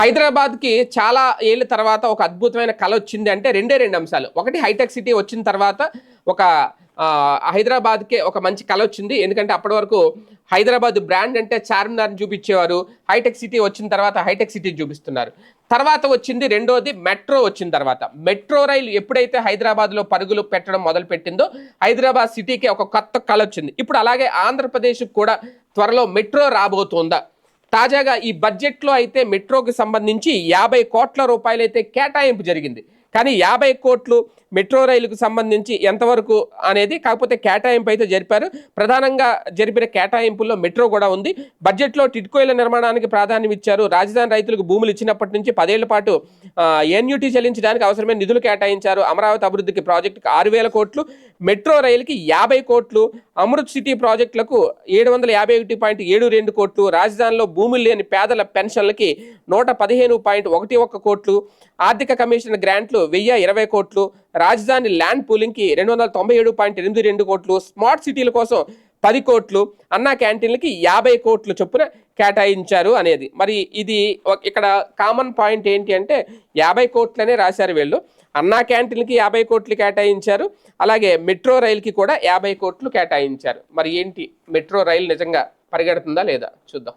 హైదరాబాద్కి చాలా ఏళ్ళ తర్వాత ఒక అద్భుతమైన కళ వచ్చింది అంటే రెండే రెండు అంశాలు. ఒకటి హైటెక్ సిటీ వచ్చిన తర్వాత ఒక హైదరాబాద్కే ఒక మంచి కళ వచ్చింది. ఎందుకంటే అప్పటి వరకు హైదరాబాద్ బ్రాండ్ అంటే చార్మినార్ని చూపించేవారు. హైటెక్ సిటీ వచ్చిన తర్వాత హైటెక్ సిటీ చూపిస్తున్నారు. తర్వాత వచ్చింది రెండోది మెట్రో వచ్చిన తర్వాత. మెట్రో రైలు ఎప్పుడైతే హైదరాబాద్లో పరుగులు పెట్టడం మొదలు పెట్టిందో హైదరాబాద్ సిటీకి ఒక కొత్త కళ వచ్చింది. ఇప్పుడు అలాగే ఆంధ్రప్రదేశ్కి కూడా త్వరలో మెట్రో రాబోతోందా? తాజాగా ఈ బడ్జెట్లో అయితే మెట్రోకి సంబంధించి యాభై కోట్ల రూపాయలైతే కేటాయింపు జరిగింది. కానీ యాభై కోట్లు మెట్రో రైలుకు సంబంధించి ఎంతవరకు అనేది కాకపోతే కేటాయింపు అయితే జరిపారు. ప్రధానంగా జరిపిన కేటాయింపుల్లో మెట్రో కూడా ఉంది. బడ్జెట్లో టిట్కోయిల నిర్మాణానికి ప్రాధాన్యం ఇచ్చారు. రాజధాని రైతులకు భూములు ఇచ్చినప్పటి నుంచి పదేళ్ళ పాటు ఎన్యూటీ చెల్లించడానికి అవసరమైన నిధులు కేటాయించారు. అమరావతి అభివృద్ధికి ప్రాజెక్టుకు ఆరు వేల కోట్లు మెట్రో రైలుకి యాభై కోట్లు అమృత్ సిటీ ప్రాజెక్టులకు ఏడు వందల యాభై ఒకటి పాయింట్ ఏడు రెండు కోట్లు రాజధానిలో భూములు లేని పేదల పెన్షన్లకి నూట పదిహేను పాయింట్ ఒకటి ఒక్క కోట్లు ఆర్థిక కమిషన్ గ్రాంట్లు వెయ్యి ఇరవై కోట్లు రాజధాని ల్యాండ్ పూలింగ్కి రెండు వందల తొంభై ఏడు పాయింట్ ఎనిమిది రెండు కోట్లు స్మార్ట్ సిటీల కోసం పది కోట్లు అన్నా క్యాంటీన్లకి యాభై కోట్లు చొప్పున కేటాయించారు అనేది. మరి ఇది ఇక్కడ కామన్ పాయింట్ ఏంటి అంటే యాభై కోట్లనే రాశారు వీళ్ళు. అన్నా క్యాంటీన్లకి యాభై కోట్లు కేటాయించారు అలాగే మెట్రో రైలుకి కూడా యాభై కోట్లు కేటాయించారు. మరి ఏంటి మెట్రో రైలు నిజంగా పరిగెడుతుందా లేదా? చూద్దాం.